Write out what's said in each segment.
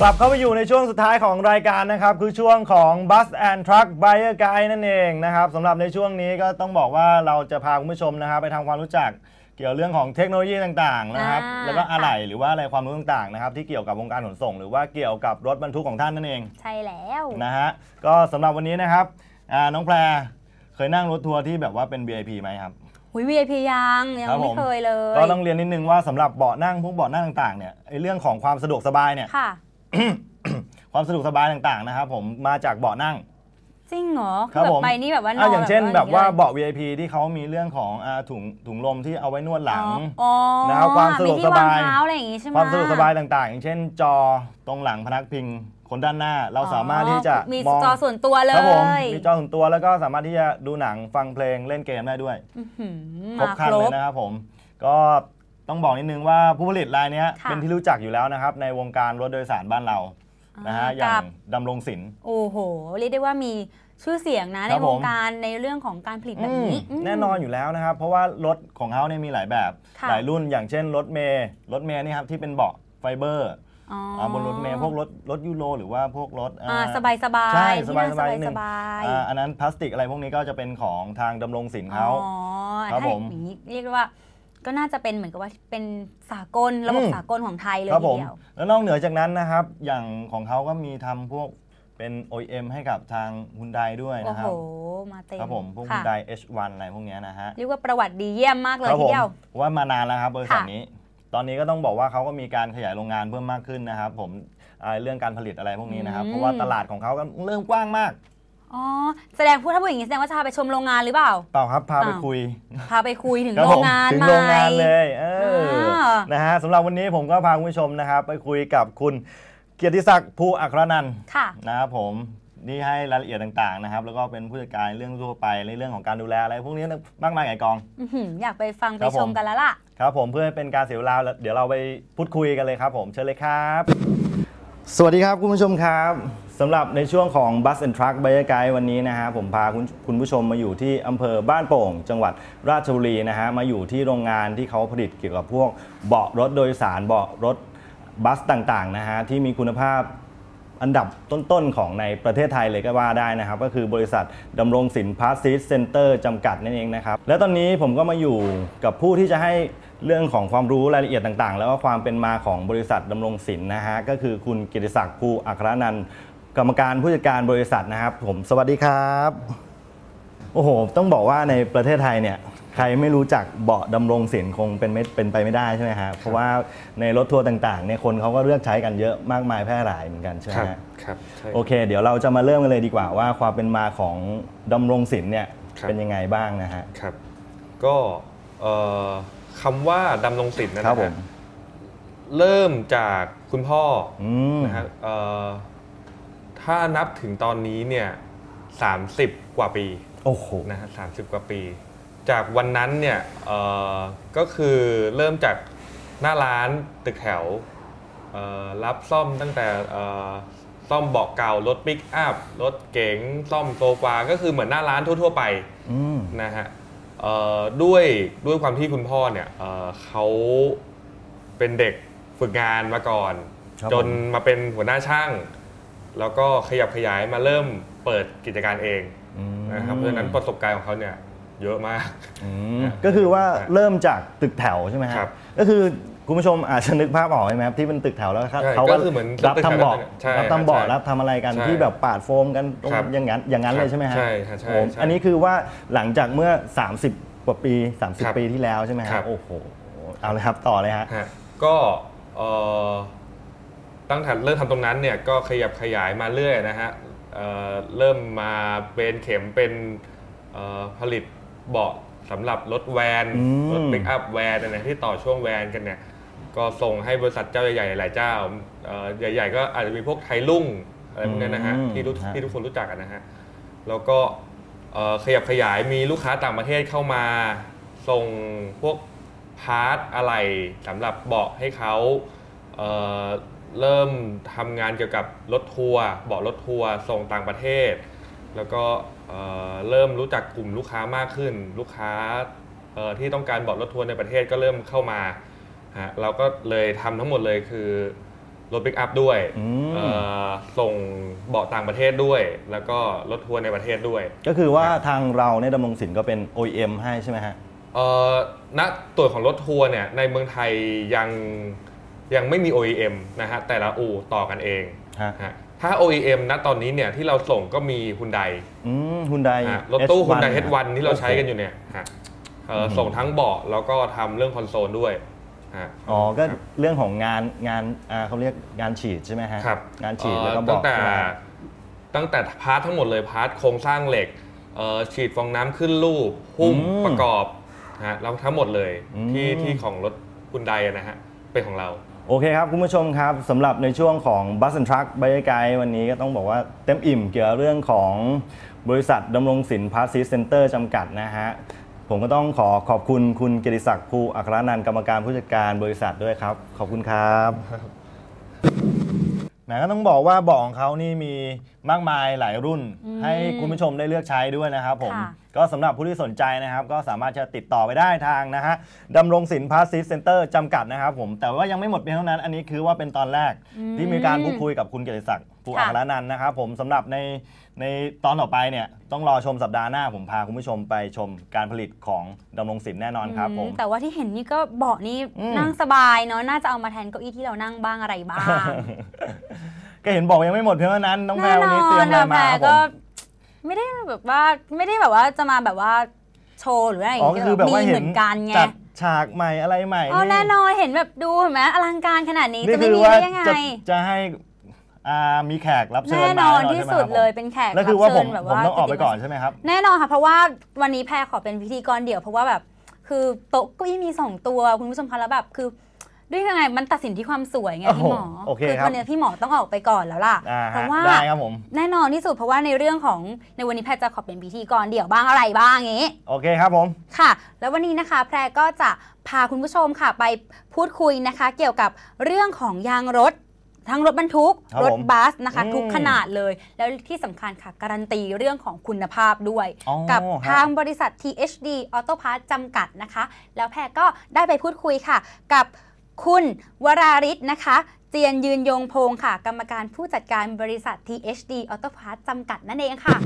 กลับเข้าไปอยู่ในช่วงสุดท้ายของรายการนะครับ คือช่วงของ Bus and Truck Buyer Guide นั่นเองนะครับสำหรับในช่วงนี้ก็ต้องบอกว่าเราจะพาคุณผู้ชมนะครับ ไปทำความรู้จักเกี่ยวเรื่องของเทคโนโลยีต่างๆนะครับ อ่า แล้วก็อะไหล่หรือว่าอะไรความรู้ต่างๆนะครับ ที่เกี่ยวกับวงการขนส่ง หรือว่าเกี่ยวกับรถบรรทุกของท่านนั่นเองใช่แล้ว นะฮะก็สำหรับวันนี้นะครับอ่าน้องแพรเคยนั่งรถทัวร์ที่แบบว่าเป็น VIP ไหมครับ หุย VIP ยังยังครับผไม่ม เคยเลยก็ต้องเรียนนิดนึงว่าสำหรับเบาะนั่งพวกเบาะนั่งต่างๆเนี่ยไอ้เรื่องของความสะดวกสบายเนี่ย ค่ะ ความสะดวกสบายต่างๆนะครับผมมาจากเบาะนั่ง จริงเหรอครับแบผบมไปนี่แบบว่านอะอนอย่างเช่นแบบว่าอย่งนี้เบาะ VIP ที่เขามีเรื่องของอ่าถุงถุงลมที่เอาไว้นวดหลังเลยอ๋อนะครับความสะดวกมีที่สบายงเท้าอะไรอย่างงี้ใช่ไหมความสะดวกสบายต่างๆ อย่างเช่น จอตรงหลังพนักพิงคนด้านหน้า เราสามารถที่จะมีมองจอส่วนตัวเลครับผมยมีจอส่วนตัวแล้วก็สามารถที่จะดูหนังฟังเพลงเล่นเกมได้ด้วยอื้อหือครบมาครันเลยนะครับผม ก็ ต้องบอกนิดนึงว่าผู้ผลิตรายเนี้ยค่ะ เป็นที่รู้จักอยู่แล้วนะครับ ในวงการรถโดยสารบ้านเรานะฮะอย่ากังบดำรงศิลป์ โอ้โห เรียกได้ว่ามีชื่อเสียงนะคในรับวผงมการในเรื่องของการผลิตแบบนี้อืมมแน่นอนอยู่แล้วนะครับ เพราะว่ารถของเขาเนี่ยมีหลายแบบค่ะ หลายรุ่นอย่างเช่นรถเมย์รถเมย์นี่ครับที่เป็นเบาะไฟเบอร์อ๋ออ่าบนรถเมย์พวกรถรถยูโรหรือว่าพวกรถอ่าอ่าสบายสบายใช่ที่นั่งสสบาบายยๆนิดนึสงบายอ่าอันนั้นพลาสติกอะไรพวกนี้ก็จะเป็นของทางดำรงศิลป์เขา อ๋อครับถ้าผม อย่างนี้เรียกได้ว่า ก็น่าจะเป็นเหมือนกับว่าเป็นสากลระบบอืม สากลของไทยเลยครับทีผมเดียว แล้วนอกเหนือจากนั้นนะครับ อย่างของเขาก็มีทำพวกเป็น OEM ให้กับทางฮุนไดด้วยโอ้นะคโห รับมาเต็มครับผมพวกฮุค่ะนได H1 อะไรพวกเนี้ยนะฮะ เรียกว่าประวัติดีเยี่ยมมากเลยครับทีผมเดียวว่ามานานแล้วครับบริษัทค่ะ นี้ ตอนนี้ก็ต้องบอกว่าเขาก็มีการขยายโรงงานเพิ่มมากขึ้นนะครับ ผมอ่าเรื่องการผลิตอะไรพวกนี้นะครับ เพราะว่าตลาดของเขาก็เริ่มกว้างมาก อ๋อแสดงพูดถ้าพูดอย่างนี้แสดงว่าจะพาไปชมโรงงานหรือเปล่า เปล่าครับพาไปอ้าว คุยพาไปคุยถึงครับโรผงมงานถึงใหม่โรงงานเลยเอออานะฮะสำหรับวันนี้ผมก็พาคุณผู้ชมนะครับ ไปคุยกับคุณเกียรติศักดิ์ภูอัครนันท์ค่ะ นะครับผมนี่ให้รายละเอียดต่างๆนะครับ แล้วก็เป็นผู้จัดการเรื่องทั่วไปในเรื่องของการดูแลอะไรพวกนี้มากมายไก่กอง อื้อหืออยากไปฟังไปครับชผมม กันแล้วล่ะ ครับผมเพื่อให้เป็นการเสียเวลาเดี๋ยวเราไปพูดคุยกันเลยครับผมเชิญเลยครับ สวัสดีครับคุณผู้ชมครับสำหรับในช่วงของ Bus and Truck b u y e r Guide วันนี้นะฮะผมพาคุณคุณผู้ชมมาอยู่ที่อำเภอบ้านโป่ง จังหวัดราชบุรีนะฮะมาอยู่ที่โรงงานที่เขาผลิตเกี่ยวกับพวกเบาะรถโดยสารเบาะรถบัสต่างๆนะฮะที่มีคุณภาพ อันดับต้นๆของในประเทศไทยเลยก็ว่าได้นะครับ ก็คือบริษัทดำรงสินพาสซีเซ็นเตอร์จำกัดนั่นเองนะครับ และตอนนี้ผมก็มาอยู่กับผู้ที่จะให้เรื่องของความรู้รายละเอียดต่างๆ แล้วก็ความเป็นมาของบริษัทดำรงสินนะฮะก็คือคุณกิติศักดิ์ภูอัครนันท์กรรมการผู้จัดการบริษัทนะครับ ผมสวัสดีครับ โอ้โห ต้องบอกว่าในประเทศไทยเนี่ย ใครไม่รู้จักเบาะดำรงศิลป์คงเป็นไม่เป็นไปไม่ได้ใช่ไหมครับเพราะว่าในรถทัวร์ต่างๆเนี่ยคนเขาก็เลือกใช้กันเยอะมากมายแพร่หลายเหมือนกันใช่ไหมครับฮะครับใช่โอเค เดี๋ยวเราจะมาเริ่มกันเลยดีกว่าว่าความเป็นมาของดำรงศิลป์เนี่ยครับเป็นยังไงบ้างนะฮะ ครับ ก็เอ่อคำว่าดำรงศิลป์นะครันะบผฮะมเริ่มจากคุณพ่ออืมนะฮะเอ่อถ้านับถึงตอนนี้เนี่ยสามสิบกว่าปีโอ้โหนะฮะสามสิบกว่าปี จากวันนั้นเนี่ยเอ่อก็คือเริ่มจากหน้าร้านตึกแถวเอ่อรับซ่อมตั้งแต่เอ่อซ่อมเบาะเก่ารถปิกอัพรถเก๋งซ่อมโซฟาก็คือเหมือนหน้าร้านทั่ว ๆ ไปอืม นะฮะเอ่อด้วยด้วยความที่คุณพ่อเนี่ยเอ่อเขาเป็นเด็กฝึกงานมาก่อน ครับจนผม มาเป็นหัวหน้าช่าง แล้วก็ขยับขยายมาเริ่มเปิดกิจการเอง อืม นะครับเพราะฉะนั้นประสบการณ์ของเขาเนี่ย เยอะมากอืมนะก็คือว่าครับเริ่มจากตึกแถวใช่ไหมฮะครับ ก็คือคุณผู้ชมอาจจะนึกภาพออกไหมครับที่เป็นตึกแถวแล้วเขาใช่เขาก็คือเหมือนรับทำเบาะใช่รับทำเบาะใช่รับทำอะไรกันใช่ที่แบบปาดโฟมกันตรงครับอย่างนั้นอย่างนั้นเลยใช่ไหมฮะใช่ครับใช่โอ้ใช่อันนี้คือว่าหลังจากเมื่อ 30กว่าปีครับ30 ปีที่แล้วใช่ไหมครัฮะบโอ้โหเอาเลยครับต่อเลยฮะฮะก็เอ่อตั้งแต่เริ่มทำตรงนั้นเนี่ยก็ขยับขยายมาเรื่อยนะฮะเอ่อเริ่มมาเป็นเข็มเป็นเอ่อผลิต เบาะสำหรับรถแวนอืม รถปิกอัพแวนอะไรที่ต่อช่วงแวนกันเนี่ย ก็ส่งให้บริษัทเจ้าใหญ่ๆหลายเจ้าเอ่อใหญ่ๆ ก็อาจจะมีพวกไทยลุ่งอะไรพวกเนี้ยนะฮะอืมที่รู้ฮะ ที่ทุกคนรู้จักกันนะฮะ แล้วก็เอ่อขยับขยายมีลูกค้าต่างประเทศเข้ามา ส่งพวกพาร์ทอะไรสำหรับเบาะให้เขาเอ่อเริ่มทำงานเกี่ยวกับรถทัวร์เบาะรถทัวร์ส่งต่างประเทศ แล้วก็ เอ่อเริ่มรู้จักกลุ่มลูกค้ามากขึ้น ลูกค้าเอ่อที่ต้องการเบาะรถทัวร์ในประเทศก็เริ่มเข้ามาฮะเราก็เลยทำทั้งหมดเลยคือรถปิกอัพด้วยอืมเอ่อส่งเบาะต่างประเทศด้วย แล้วก็รถทัวร์ในประเทศด้วย ก็คือว่าทางเราเนี่ยดำรงสินก็เป็น OEM ให้ใช่ไหมฮะเอ่อณตัวของรถทัวร์เนี่ยในเมืองไทยยังยังไม่มี OEM นะฮะแต่ละอู่ต่อกันเองฮะฮะ ถ้า OEM ณตอนนี้เนี่ยที่เราส่งก็มีฮุนไดอืมฮุนไดรถตู้ฮุนได H1 ที่เราใช้กันอยู่เนี่ยฮะเอ่ออมส่งทั้งเบาะแล้วก็ทำเรื่องคอนโซลด้วยฮะอ๋อ ก็เรื่องของงานงานอ่าเขาเรียกงานฉีดใช่ไหมฮะครับงานฉีดเอ่อแล้วก็บตั้อกงแต่ใช่ไหมตั้งแต่พาร์ททั้งหมดเลยพาร์ทโครงสร้างเหล็กเอ่อฉีดฟองน้ำขึ้นรูปหุ้มประกอบนะฮะเราทั้งหมดเลยที่ที่ของรถคุณไดนะฮะเป็นของเรา โอเคครับ คุณผู้ชมครับสำหรับในช่วงของ Bus and Truck บายไกด์วันนี้ก็ต้องบอกว่าเต็มอิ่มเกี่ยวกับเรื่องของบริษัทดำรงสินพาสซีเซ็นเตอร์จำกัดนะฮะผมก็ต้องขอขอบคุณคุณเกียรติศักดิ์ภูอัครนันท์กรรมการผู้จัดการบริษัทด้วยครับ ขอบคุณครับแหมก็ต้องบอกว่าเบาะของเขานี่มีมากมายหลายรุ่น ให้คุณผู้ชมได้เลือกใช้ด้วยนะครับผม ค่ะ ก็สำหรับผู้ที่สนใจนะครับ ก็สามารถจะติดต่อไปได้ทางนะฮะดำรงสินพาสซีเซ็นเตอร์จำกัดนะครับผม แต่ว่ายังไม่หมดเพียงเท่านั้น อันนี้คือว่าเป็นตอนแรกอืมที่มีการพูดคุยกับคุณเกียรติศักดิ์ภูค่ะอัครนันท์นะครับผมสำหรับในในตอนต่อไปเนี่ยต้องรอชมสัปดาห์หน้าผมพาคุณผู้ชมไปชมการผลิตของดำรงสินแน่นอนครับผมอืแต่ว่าที่เห็นนี่ก็เบาะนี่อืมนั่งสบายเนาะน่าจะเอามาแทนเก้าอี้ที่เรานั่งบ้างอะไรบ้างก็เห็นบอกยังไม่หมดเพียงเท่านั้นน้องแพรวันนี้เตรียมอะไรมาแพครับผก็ม ไม่ได้แบบว่าไม่ได้แบบว่าจะมาแบบว่าโชว์หรืออะไรอย่างอ๋อเงี้ก็คือแบบว่ามีเห็เหมืนอนกันไงจัดฉากใหม่อะไรใหม่อ๋อแน่นอนเห็นแบบดูเห็นไหมอลังการขนาดนี้นี่จะไม่คือมีว่าได้ยังไงจะจะให้อ่ามีแขกรับเชิญแน่มานอนใช่ที่ไหมสุดครับผมเลยเป็นแขกแล้วคือว่าผมรับเชิญแบบผมต้องออกไปก่อนติดใช่ไหมครับ แน่นอนค่ะเพราะว่าวันนี้แพรขอเป็นพิธีกรเดี่ยวเพราะว่าแบบคือโต๊ะเก้าอี้มีสองตัวคุณผู้ชมคะแล้วแบบคือ ด้วยยังไงมันตัดสินที่ความสวยไงโอ้โหพี่หมอโอเคคือครับวันนี้พี่หมอต้องออกไปก่อนแล้วล่ะอ่าเพฮะราะว่าได้ครับผมแน่นอนที่สุดเพราะว่าในเรื่องของในวันนี้แพรจะขอเป็นพิธีกรเดี่ยวบ้างอะไรบ้างอย่างงี้โอเคครับผมค่ะ แล้ววันนี้นะคะแพรก็จะพาคุณผู้ชมค่ะไปพูดคุยนะคะ เกี่ยวกับเรื่องของยางรถทั้งรถบรรทุกครับรถผมบัสนะคะอืมทุกขนาดเลย แล้วที่สำคัญค่ะ การันตีเรื่องของคุณภาพด้วยอ๋อกับฮะทางบริษัท THD Auto Parts จำกัดนะคะ แล้วแพรก็ได้ไปพูดคุยค่ะ กับ คุณวราริศนะคะ เจียนยืนยงพงค่ะ กรรมการผู้จัดการบริษัท THD Auto Parts จำกัดนั่นเองค่ะ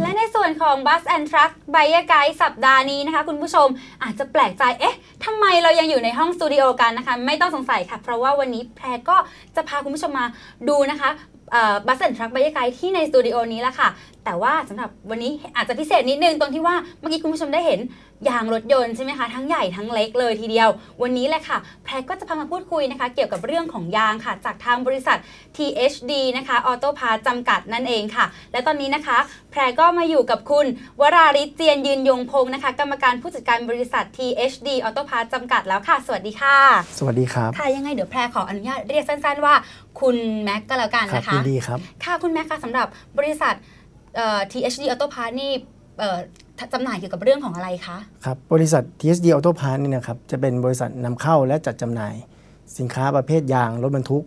และในส่วนของ Bus and Truck b u y e r Guide สัปดาห์นี้นะคะ คุณผู้ชมอาจจะแปลกใจ เอ๊ะทำไมเรายังอยู่ในห้องสตูดิโอกันนะคะ ไม่ต้องสงสัยค่ะ เพราะว่าวันนี้แพรก็จะพาคุณผู้ชมมาดูนะคะบัสแอนทรัค b u y e r Guide ที่ในสตูดิโอนี้ละค่ะ แต่ว่าสำหรับวันนี้อาจจะพิเศษนิดนึงตรงที่ว่าเมื่อกี้คุณผู้ชมได้เห็นยางรถยนต์ใช่ไหมคะทั้งใหญ่ทั้งเล็กเลยทีเดียว วันนี้แหละค่ะแพรก็จะพามาพูดคุยนะคะ เกี่ยวกับเรื่องของยางค่ะ จากทางบริษัท THD นะคะ Auto Parts จำกัดนั่นเองค่ะ และตอนนี้นะคะ แพรก็มาอยู่กับคุณ วราริศเจียนยืนยงพงศ์นะคะ กรรมการผู้จัดการบริษัท THD Auto Parts จำกัดแล้วค่ะ สวัสดีค่ะ สวัสดีครับค่ะยังไงเดี๋ยวแพรขออนุญาตเรียกสั้น ๆ ว่า คุณแม็กก็แล้วกันครับนะคะยินดีครับค่ะคุณแม็กค่ะสำหรับบริษัทเอ่อ THD Auto Parts นี่เอ่อจำหน่ายเกี่ยวกับเรื่องของอะไรคะ ครับ บริษัท TSD Auto Parts นี่นะครับ จะเป็นบริษัทนำเข้าและจัดจำหน่าย สินค้าประเภทยางรถบรรทุก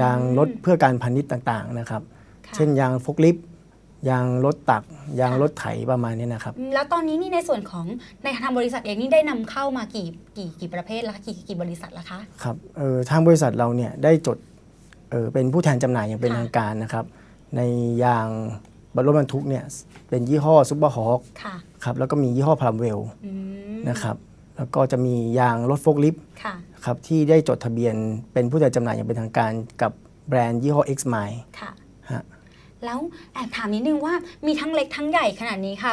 ยางรถเพื่อการพาณิชย์ต่างๆนะครับค่ะเช่นยางฟกลิฟต์ยางรถตัก ยางค่ะรถไถประมาณนี้นะครับ แล้วตอนนี้นี่ในส่วนของในทางบริษัทเองนี่ได้นำเข้ามากี่กี่กี่ประเภทแล้วคะกี่กี่บริษัทแล้วคะ ครับเอ่อทางบริษัทเราเนี่ยได้จดเอ่อเป็นผู้แทนจำหน่ายอย่างเป็นค่ะทางการนะครับ ในยาง รถบรรทุกเนี่ยเป็นยี่ห้อซุปเปอร์ฮอคค่ะครับแล้วก็มียี่ห้อพลัมเวลอืมนะครับแล้วก็จะมียางรถโฟกลิฟต์ค่ะครับที่ได้จดทะเบียนเป็นผู้จัดจำหน่ายอย่างเป็นทางการกับแบรนด์ยี่ห้อ X m i l e ค่ะ ฮะ แล้วแอบถามนิดนึงว่ามีทั้งเล็กทั้งใหญ่ขนาดนี้ค่ะ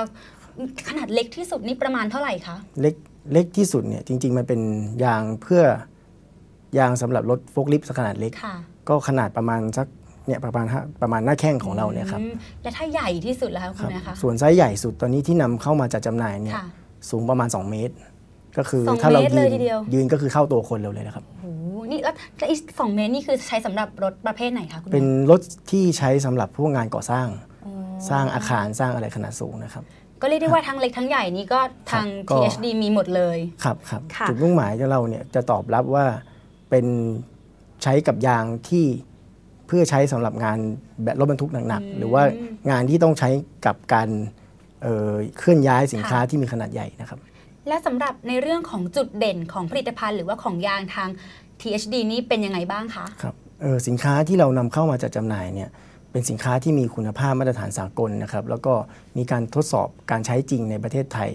ขนาดเล็กที่สุดนี่ประมาณเท่าไหร่คะเล็กเล็กที่สุดเนี่ยจริง ๆ มันเป็นยางเพื่อยางสำหรับรถโฟกลิฟต์ขนาดเล็ก ค่ะ ก็ขนาดประมาณสัก เนี่ยประมาณห้าประมาณหน้าแข้งของเราเนี่ยครับอืมและถ้าใหญ่ที่สุดแล้วคะคคุณรับแม่คะส่วนไซส์ใหญ่สุดตอนนี้ที่นำเข้ามาจัดจำหน่ายเนี่ยค่ะสูงประมาณ 2 เมตร ก็คือสองถ้าเราเมตรยืเลยนทีเดียวยืนก็คือเข้าตัวคนเราเลยนะครับโอ้โหนี่แล้วแล้วอีกสองเมตรนี่คือใช้สำหรับรถประเภทไหนคะคุณเป็นแม่รถที่ใช้สำหรับพวกงานก่อสร้างอ๋อสร้างอาคารสร้างอะไรขนาดสูงนะครับก็เรียกได้ว่าทั้งเล็กทั้งใหญ่นี่ก็ทางก็ THD มีหมดเลยครับครับค่ะจุดมุ่งหมายของเราเนี่ยจะตอบรับว่าเป็นใช้กับยางที่ เพื่อใช้สำหรับงานแบบรถบรรทุกหนักๆหรือว่างานที่ต้องใช้กับการเอ่อเคลื่อนย้ายสินค้าที่มีขนาดใหญ่นะครับ และสำหรับในเรื่องของจุดเด่นของผลิตภัณฑ์ หรือว่าของยางทาง THD นี่เป็นยังไงบ้างคะครับเอ่อสินค้าที่เรานำเข้ามาจัดจำหน่ายเนี่ยเป็นสินค้าที่มีคุณภาพมาตรฐานสากลนะครับ แล้วก็มีการทดสอบการใช้จริงในประเทศไทย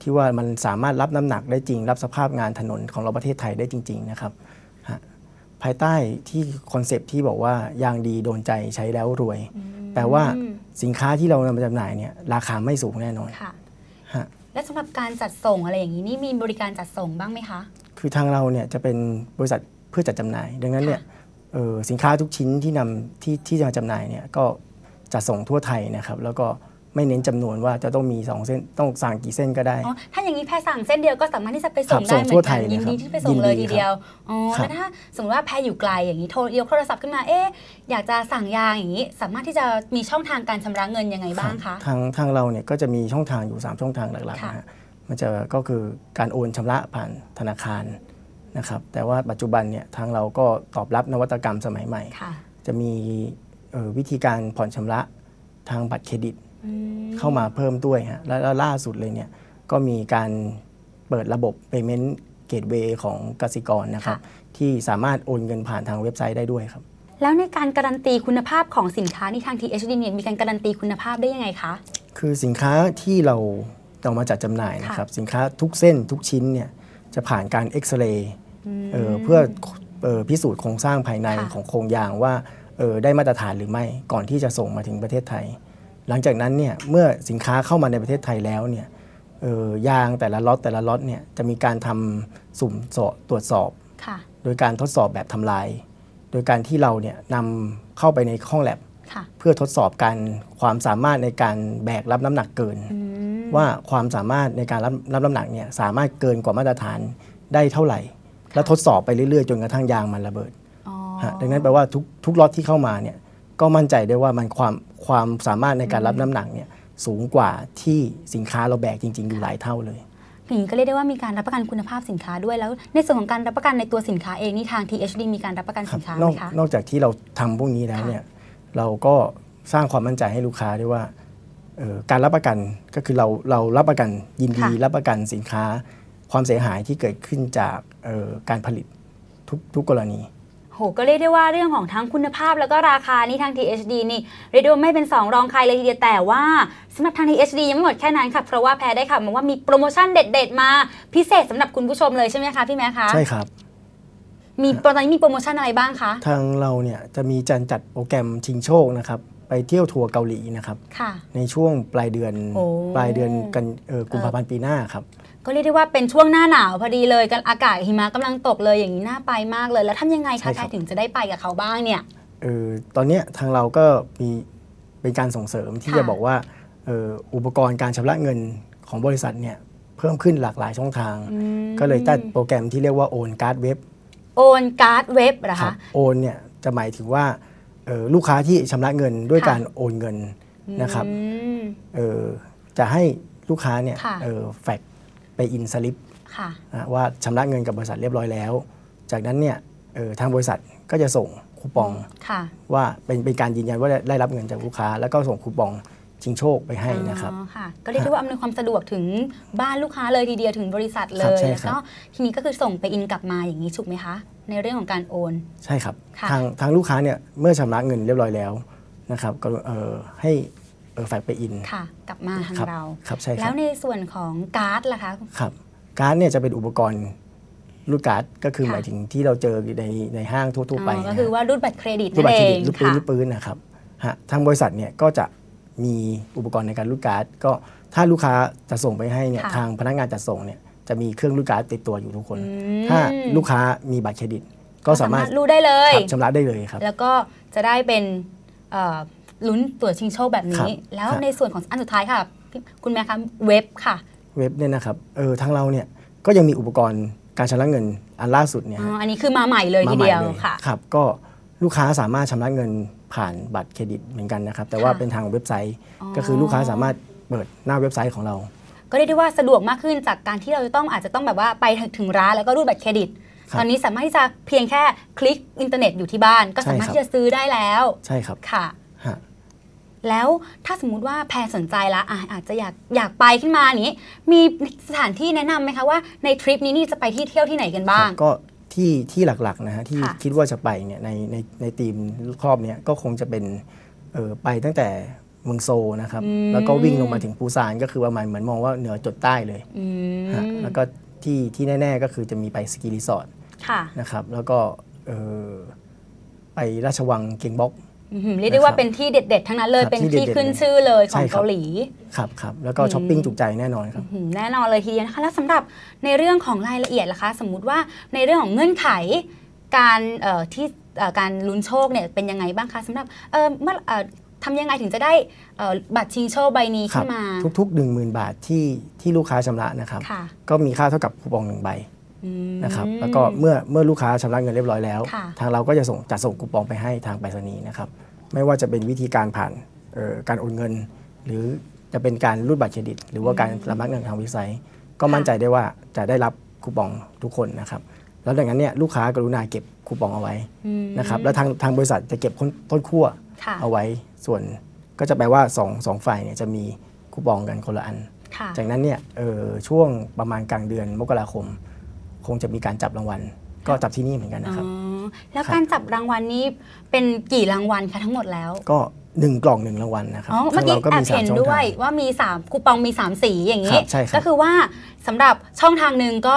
ที่ว่ามันสามารถรับน้ำหนักได้จริง รับสภาพงานถนนของเราประเทศไทยได้จริง ๆ นะครับฮะ ภายใต้ที่คอนเซปต์ที่บอกว่ายางดีโดนใจใช้แล้วรวย แปลว่าสินค้าที่เรานำมาจำหน่ายเนี่ยราคาไม่สูงแน่นอนค่ะฮะและสำหรับการจัดส่งอะไรอย่างนี้นี่มีบริการจัดส่งบ้างไหมคะ คือทางเราเนี่ยจะเป็นบริษัทเพื่อจัดจำหน่าย ดังนั้นเนี่ยเอ่อสินค้าทุกชิ้นที่นำที่ที่จะมาจำหน่ายเนี่ยก็จะส่งทั่วไทยนะครับ แล้วก็ ไม่เน้นจำนวนว่าจะต้องมี2เส้นต้องสั่งกี่เส้นก็ได้อ๋อถ้าอย่างนี้แพรสั่งเส้นเดียวก็สามารถที่จะไปส่งครับได้เหมืส่งทั่อวนไทกันยยินดีนะครับที่ไปส่งเลยยินดีทีเดียวอ๋อครับแล้วถ้าสมมติว่าแพรอยู่ไกลอย่างนี้โทรยกโทรศัพท์ขึ้นมาเอ๊ะอยากจะสั่งยาอย่างนี้ สามารถที่จะมีช่องทางการชำระเงินยังไงบ้างคะทางทางเราเนี่ยก็จะมีช่องทางอยู่ 3 ช่องทางหลักๆค่ะนะฮะมันจะก็คือการโอนชำระผ่านธนาคารนะครับแต่ว่าปัจจุบันเนี่ยทางเราก็ตอบรับนวัตกรรมสมัยใหม่ค่ะจะมีเอ่อวิธีการผ่อนชำระทางบัตรเครดิตอืม เข้ามาเพิ่มด้วยฮะแล้วแล้วล่าสุดเลยเนี่ยก็มีการเปิดระบบ Payment Gateway ของกสิกรนะครับค่ะที่สามารถโอนเงินผ่านทางเว็บไซต์ได้ด้วยครับ แล้วในการการันตีคุณภาพของสินค้านี่ทาง THD เนี่ยมีการการันตีคุณภาพได้ยังไงคะ คือสินค้าที่เราเอามาจัดจำหน่ายนะครับสินค้าทุกเส้นทุกชิ้นเนี่ยจะผ่านการเอ็กซเรย์เอ่อเพื่อเอ่อพิสูจน์โครงสร้างภายในค่ะของโครงยางว่าเอ่อได้มาตรฐานหรือไม่ก่อนที่จะส่งมาถึงประเทศไทย หลังจากนั้นเนี่ยเมื่อสินค้าเข้ามาในประเทศไทยแล้วเนี่ยเอ่อยางแต่ละล็อตแต่ละล็อตเนี่ยจะมีการทำสุ่มสอบตรวจสอบค่ะโดยการทดสอบแบบทำลาย โดยการที่เราเนี่ยนำเข้าไปในห้องแลบค่ะเพื่อทดสอบการความสามารถในการแบกรับน้ำหนักเกินอืมว่าความสามารถในการรับรับน้ำหนักเนี่ยสามารถเกินกว่ามาตรฐานได้เท่าไหร่ แล้วทดสอบไปเรื่อยๆ จนกระทั่งยางมันระเบิดอ๋อฮะดังนั้นแปลว่าทุกทุกล็อตที่เข้ามาเนี่ย ก็มั่นใจได้ว่ามันความความสามารถในการรับน้ำหนักเนี่ยสูงกว่าที่สินค้าเราแบกจริง ๆ อยู่หลายเท่าเลยอย่างนี้ก็เรียกได้ว่ามีการรับประกันคุณภาพสินค้าด้วยแล้ว ในส่วนของการรับประกันในตัวสินค้าเองนี่ทาง THD มีการรับประกันครัสิบนค้านอไหกมคะนอกจากที่เราทำพวกนี้แล้วค่ะเนี่ยเราก็สร้างความมั่นใจให้ลูกค้าด้วยว่าเอ่อการรับประกันก็คือเราเรารับประกันยินดีรับประกันสินค้า ความเสียหายที่เกิดขึ้นจากเอ่อการผลิตทุกทุกกรณี โหก็เรียกได้ว่าเรื่องของทั้งคุณภาพแล้วก็ราคานี่ทาง THD นี่เรียกได้ว่าไม่เป็นสองรองใครเลยทีเดียวแต่ว่าสำหรับทาง THD ยังไม่หมดแค่นั้นค่ะ เพราะว่าแพรได้ข่าวมาว่ามีโปรโมชั่นเด็ด ๆ มาพิเศษสำหรับคุณผู้ชมเลยใช่ไหมคะพี่แม่คะใช่ครับ มีตอนนี้มีโปรโมชั่นอะไรบ้างคะ ทางเราเนี่ยจะมีจัดจัดโปรแกรมชิงโชคนะครับไปเที่ยวทัวร์เกาหลีนะครับค่ะในช่วงปลายเดือนโอ้ปลายเดือนกันเอ่อกุมภาพันธ์ปีหน้าครับ ก็เรียกได้ว่าเป็นช่วงหน้าหนาวพอดีเลยกันอากาศหิมะกำลังตกเลยอย่างนี้น่าไปมากเลย แล้วทำยังไงใช่คะคแพรัรบถึงจะได้ไปกับเขาบ้างเนี่ยเออตอนเนี้ยทางเราก็มีเป็นการส่งเสริมที่ค่ะจะบอกว่าเอออุปกรณ์การชำระเงินของบริษัทเนี่ยเพิ่มขึ้นหลากหลายช่องทาง ก็เลยตั้งโปรแกรมที่เรียกว่าโอนการ์ดเว็บโอนการ์ดเว็บเหรอครัคะบโอนเนี่ยจะหมายถึงว่าเอ่อลูกค้าที่ชำระเงินด้วยค่ะการโอนเงินนะครับอืมเอ่อจะให้ลูกค้าเนี่ยค่ะเอ่อแฟก ไปอินสลิปค่ะนะว่าชำระเงินกับบริษัทเรียบร้อยแล้ว จากนั้นเนี่ยเอ่อทางบริษัทก็จะส่งคูปองค่ะว่าเป็นเป็นการยืนยันว่าได้รับเงินจากลูกค้า แล้วก็ส่งคูปองชิงโชคไปให้นะครับอ๋อค่ะก็เรียกได้ว่าอำนวยความสะดวกถึงบ้านลูกค้าเลยทีเดียวถึงบริษัทเลครับยใช่แล้วครับก็ทีนี้ก็คือส่งไปอินกลับมาอย่างนี้ถูกไหมคะ ในเรื่องของการโอน ใช่ครับค่ะทางทางลูกค้าเนี่ยเมื่อชำระเงินเรียบร้อยแล้วนะครับก็เอ่อให้เอ่อ แฟกไปอินค่ะ กลับมาทางครับเราครับใช่คแล้รับวในส่วนของการ์ดล่ะคะครับการ์ดเนี่ยจะเป็นอุปกรณ์รูดการ์ดก็คือค่ะหมายถึงที่เราเจอในในห้างทั่ว ๆ ไปอ๋อก็นะคือว่ารูดบัตรเครดิตรูดนั่บัตนรเอเครดิงตรูดปืนค่ะรูดปืนนะครับฮะทางบริษัทเนี่ยก็จะมีอุปกรณ์ในการรูดการ์ดก็ถ้าลูกค้าจะส่งไปให้เนี่ยค่ะทางพนักงานจัดส่งเนี่ยจะมีเครื่องรูดการ์ดติดตัวอยู่ทุกคนอืมถ้าลูกค้ามีบัตรเครดิต ก็สามารถรูดได้เลยครับชำระได้เลยครับ แล้วก็จะได้เป็นเอ่อ ลุ้นตั๋วชิงโชคแบบครันี้บแล้วครับในส่วนของอันสุดท้ายค่ะพี่คุณแม่คะเว็บค่ะ เว็บเนี่ยนะครับเออทางเราเนี่ยก็ยังมีอุปกรณ์การชำระเงินอันล่าสุดเนี่ยอ๋ออันนี้คือมาใหม่เลยมาทีใหม่เดียวเลยค่ะครับก็ลูกค้าสามารถชำระเงินผ่านบัตรเครดิตเหมือนกันนะครับ แต่ว่าค่ะเป็นทางเว็บไซต์อ๋อก็คือลูกค้าสามารถเปิดหน้าเว็บไซต์ของเรา ก็เรียกได้ว่าสะดวกมากขึ้นจากการที่เราจะต้องอาจจะต้องแบบว่าไปถึงร้านแล้วก็รูดบัตรเครดิตครับตอนนี้สามารถที่จะเพียงแค่คลิกอินเทอร์เน็ตอยู่ที่บ้าน ก็สามารถใช่ครับที่จะซื้อได้แล้ว ใช่ครับค่ะฮะ แล้วถ้าสมมุติว่าแพรสนใจละอะอาจจะอยากอยากไปขึ้นมาอย่างนี้ มีสถานที่แนะนำไหมคะว่าในทริปนี้นี่จะไปที่เที่ยวที่ไหนกันบ้าง ก็ทที่ที่หลักๆนะฮะที่ค่ะคิดว่าจะไปเนี่ยในในในทีมครอบเนี่ยก็คงจะเป็นเออไปตั้งแต่เมืองโซลนะครับแล้วก็วิ่งลงมาถึงปูซานก็คือประมาณเหมือนมองว่าเหนือจดใต้เลยอืมฮะแล้วก็ที่ที่แน่ๆก็คือจะมีไปสกีรีสอร์ท ค่ะ นะครับแล้วก็เออไปราชวังเกงบ็อกอื้อหือ เรียกได้ว่าเป็นที่เด็ด ๆ ทั้งนั้นเลยครับเป็นที่ที่เด็ดๆขึ้นชื่อเลยขใช่องครับเกาหลี ครับครับแล้วก็ช้อปปิ้งจุกใจแน่นอนครับ อื้อหือแน่นอนเลยทีเดียวนะคะแล้วสำหรับในเรื่องของรายละเอียดล่ะคะ สมมุติว่าในเรื่องของเงื่อนไข การเอ่อที่เอ่อการลุ้นโชคเนี่ยเป็นยังไงบ้างคะสำหรับเอ่อเมื่อเอ่อทำยังไงถึงจะได้เอ่อบัตรชิงโชคใบนี้ครัขึ้นมาทุกๆ 1 0,000 บาทที่ที่ลูกค้าชำระนะครับ ค่ะ ก็มีค่าเท่ากับคูปองหนึ่งใบอืม นะครับแล้วก็เมื่อเมื่อลูกค้าชำระเงินเรียบร้อยแล้วค่ะทางเราก็จะส่งจัดส่งคูปองไปให้ทางไปรษณีย์นะครับไม่ว่าจะเป็นวิธีการผ่านเอ่อการโอนเงิน หรือจะเป็นการรูดบัตรเครดิต หรือว่าการรับเงินทางเว็บไซต์ก็มั่นใจได้ว่าจะได้รับคูปองทุกคนนะครับแล้วดังนั้นเนี่ยลูกค้ากรุณาเก็บคูปองเอาไว้อืมนะครับแล้วทางทางบริษัทจะเก็บต้นต้นขั้วค่ะเอาไว้ส่วนก็จะแปลว่าสองสองฝ่ายเนี่ยจะมีคูปองกันคนละอันค่ะจากนั้นเนี่ยเอ่อช่วงประมาณกลางเดือนมกราคม คงจะมีการจับรางวัล ก็จับที่นี่เหมือนกันอ๋นะครับอแล้วครับการจับรางวัลนี้เป็นกี่รางวัลคะทั้งหมดแล้ว ก็หนึ่งกล่องหนึ่งรางวัลนะครับอ๋อเมื่อกี้ทางราก็แอบมีสามเห็นช่องด้วทายงว่ามี3คูปองมี 3 สีอย่างคนี้รับใช่ครับก็คือว่าสำหรับช่องทางหนึ่งก็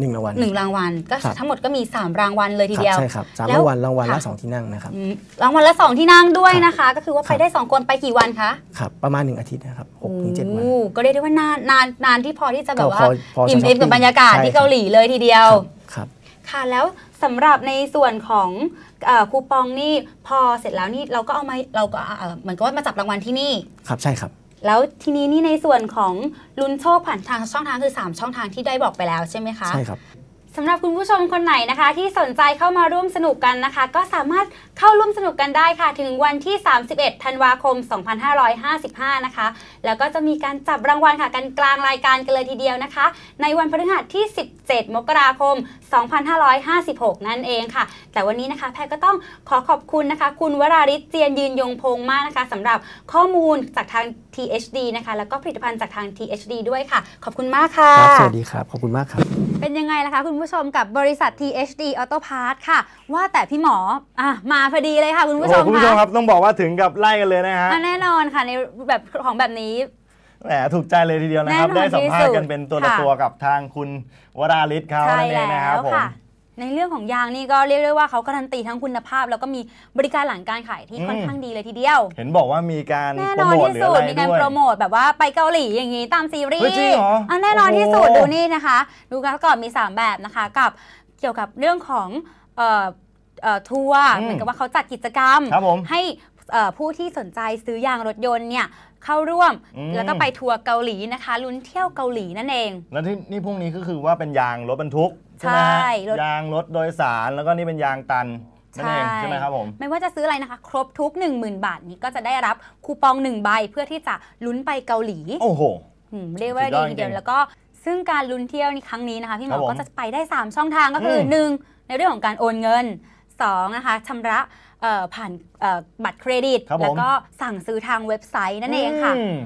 หนึ่งรางวัล1รางวัลก็ครับ ทั้งหมดก็มี 3 รางวัลเลยทีครับเดียว ใช่ครับสามแล้วรางวัลรางวัลละค่ะสองที่นั่งนะครับ อืมรางวัลละ 2 ที่นั่งด้วยครับนะคะ ก็คือว่าคไปรับได้ 2 คนไปกี่วันคะครับประมาณหนึ่งอาทิตย์นะครับหกถึงเจ็ดวัน โอ้ก็เรียกได้ว่านานนานนานที่พอที่จะแบบว่าก็พอพอจะอิ่มช้อปเอมปิ้งกับบรรยากาศใช่ที่ครับ เกาหลีเลยทีเดียว ครับค่ะแล้วสำหรับในส่วนของเอ่อคูปองนี่พอเสร็จแล้วนี่เราก็เอามาเราก็เอ่อเหมือนกับว่ามาจับรางวัลที่นี่ ครับใช่ครับ แล้วทีนี้นี่ในส่วนของลุ้นโชคผ่านทางช่องทางคือ 3 ช่องทางที่ได้บอกไปแล้วใช่ไหมคะใช่ครับ สำหรับคุณผู้ชมคนไหนนะคะ ที่สนใจเข้ามาร่วมสนุกกันนะคะ ก็สามารถเข้าร่วมสนุกกันได้ค่ะ ถึงวันที่ 31 ธันวาคม 2555 นะคะ แล้วก็จะมีการจับรางวัลค่ะกันกลางรายการกันเลยทีเดียวนะคะ ในวันพฤหัสที่ 17 มกราคม 2556 นั่นเองค่ะ แต่วันนี้นะคะแพทย์ก็ต้องขอขอบคุณนะคะ คุณวราริศเจียนยืนยงพงษ์มากนะคะสำหรับข้อมูลจากทาง THD นะคะ แล้วก็ผลิตภัณฑ์จากทาง THD ด้วยค่ะ ขอบคุณมากค่ะครับสวัสดีครับ ขอบคุณมากครับ เป็นยังไงล่ะคะคุณผู้ชมกับบริษัท THD Auto Parts ค่ะ ว่าแต่พี่หมออะมาพอดีเลยค่ะคุณโอ้ผู้โหชมคุณผู้ชมค่ะครับต้องบอกว่าถึงกับไล่กันเลยนะฮะอะแน่นอนค่ะในแบบของแบบนี้ แหมถูกใจเลยทีเดียวนะครับ แน่นอนได้สัมภาษที่สุณ์ดกันเป็นตัวต่อค่ะตัวกับทางคุณวราลิศเขาใช่นั่นเองนะครับแล้วผม ค่ะ ในเรื่องของยางนี่ก็เรียกได้ว่าเขาการันตีทั้งคุณภาพ แล้วก็มีบริการหลังการขายที่ค่อนข้างดีเลยทีเดียว เห็นบอกว่ามีการแน่โปรนอนโมทที่หรือสุอะดไรมีการด้วย โปรโมทแบบว่าไปเกาหลีอย่างนี้ตามซีรีเฮ้ยส์จริงเหรออะแน่นอนที่สุดโอ้โห ดูนี่นะคะ ดูกันก่อนมี 3 แบบนะคะ กับเกี่ยวกับเรื่องของเอ่อเอ่อทัวร์อืมเหมือนกับว่าเขาจัดกิจกรรม ครับผม ให้เอ่อผู้ที่สนใจซื้อยางรถยนต์เนี่ย เข้าร่วม อืม แล้วก็ไปทัวร์เกาหลีนะคะลุ้นเที่ยวเกาหลีนั่นเอง แล้วที่นี่พวกนี้ก็คือว่าเป็นยางรถบรรทุกใช่ไหมฮะใช่รถ ยางรถโดยสารแล้วก็นี่เป็นยางตันนั่นเองใช่ไหมครับผม ไม่ว่าจะซื้ออะไรนะคะ ครบทุก 10,000 บาทนี้ก็จะได้รับคูปอง1ใบเพื่อที่จะลุ้นไปเกาหลี โอ้โห อืมเรียกว่าสุดยดีอดทีเดียวจริงๆแล้วก็ซึ่งการลุ้นเที่ยวในครั้งนี้นะคะ พี่หมครัอบผมก็จะไปได้ 3 ช่องทางก็คือมอ1ในเรื่องของการโอนเงิน 2นะคะชำระเอ่อผ่านเอ่อบัตรเครดิต ครับผม แล้วก็สั่งซื้อทางเว็บไซต์นั่นเองค่ะอืม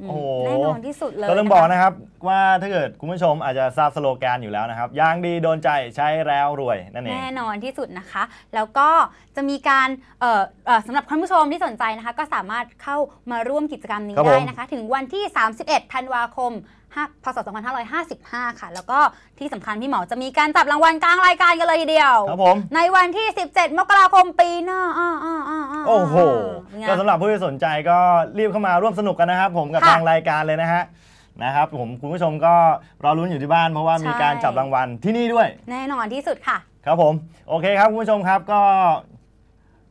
อืมโอ้โห แน่นอนที่สุดเลยก็ต้องนะคะบอกนะครับว่าถ้าเกิดคุณผู้ชมอาจจะทราบสโลแกนอยู่แล้วนะครับยางดีโดนใจใช้แล้วรวยนั่นเอง แน่นอนที่สุดนะคะ แล้วก็จะมีการเอ่อเอ่อสำหรับคุณผู้ชมที่สนใจนะคะ ก็สามารถเข้ามาร่วมกิจกรรมนี้ครับผม ได้นะคะ ถึงวันที่ 31 ธันวาคม 5พศ2555 ค่ะ แล้วก็ที่สำคัญพี่หมอจะมีการจับรางวัลกลางรายการกันเลยทีเดียว ครับผม ในวันที่ 17 มกราคมปีหน้าอ้าอ้าอ้าาโอ้โห เป็นไง ก็สำหรับผู้ที่สนใจก็รีบเข้ามาร่วมสนุกกันนะครับ ผมกับค่ะทางรายการเลยนะฮะนะครับผมคุณผู้ชมก็รอลุ้นอยู่ที่บ้านเพราะว่ามีใช่การจับรางวัลที่นี่ด้วย แน่นอนที่สุดค่ะ ครับผม โอเคครับคุณผู้ชมครับก็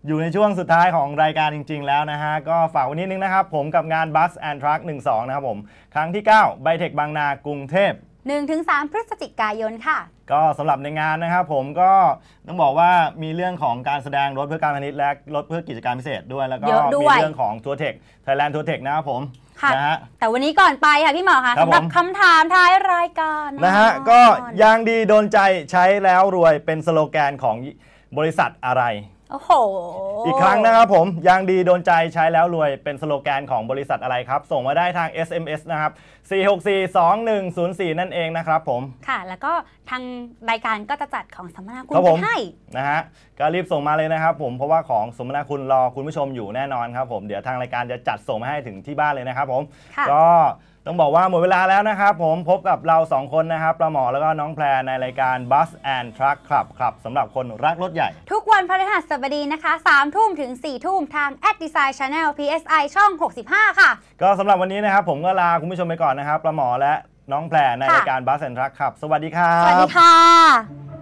อยู่ในช่วงสุดท้ายของรายการจริง ๆ แล้วนะฮะ ก็ฝากไวันนี้นึงนะครับ ผมกับงาน Bus and Truck 12 นะครับผม ครั้งที่9ไบเทคบางนากรุงเทพ 1-3 พฤศจิกายนค่ะ ก็สำหรับในงานนะครับผมก็ต้องบอกว่ามีเรื่องของการแสดงรถเพื่อการพาณิชย์และรถเพื่อกิจการพิเศษด้วย แล้วก็เยอะด้มีวย เรื่องของทัวร์เทคไทยแลนด์ทัวร์เทคนะครับผมค่ะ นะฮะ แต่วันนี้ก่อนไปค่ะพี่หมอคะครับสำหรับผม คำถามท้ายรายการนะฮะแอก็ยางดีโดนใจใช้แล้วรวยเป็นสโลแกนของบริษัทอะไร โโอ้โห อีกครั้งนะครับผมยางดีโดนใจใช้แล้วรวยเป็นสโลแกนของบริษัทอะไรครับ ส่งมาได้ทาง SMS นะครับ 4642104 นั่นเองนะครับผม ค่ะ แล้วก็ทางรายการก็จะจัดของสัมมนาคุณครับไปผมให้ นะฮะก็รีบส่งมาเลยนะครับผมเพราะว่าของสมนาคุณรอคุณผู้ชมอยู่แน่นอนครับผมเดี๋ยวทางรายการจะจัดส่งมาให้ถึงที่บ้านเลยนะครับผม ค่ะ ก็ ต้องบอกว่าหมดเวลาแล้วนะครับ ผมพบกับเราสองคนนะครับประหมอแล้วก็น้องแพรในรายการ Bus and Truck Club ครับสำหรับคนรักรถใหญ่ ทุกวันพฤหัสบดีนะคะ3ทุ่มถึง 4 ทุ่มทาง at design channel PSI ช่อง 65 ค่ะ ก็สำหรับวันนี้นะครับ ผมก็ลาคุณผู้ชมไปก่อนนะครับประหมอและน้องแพรในค่ะรายการ Bus and Truck ครับสวัสดีครับ สวัสดีค่ะ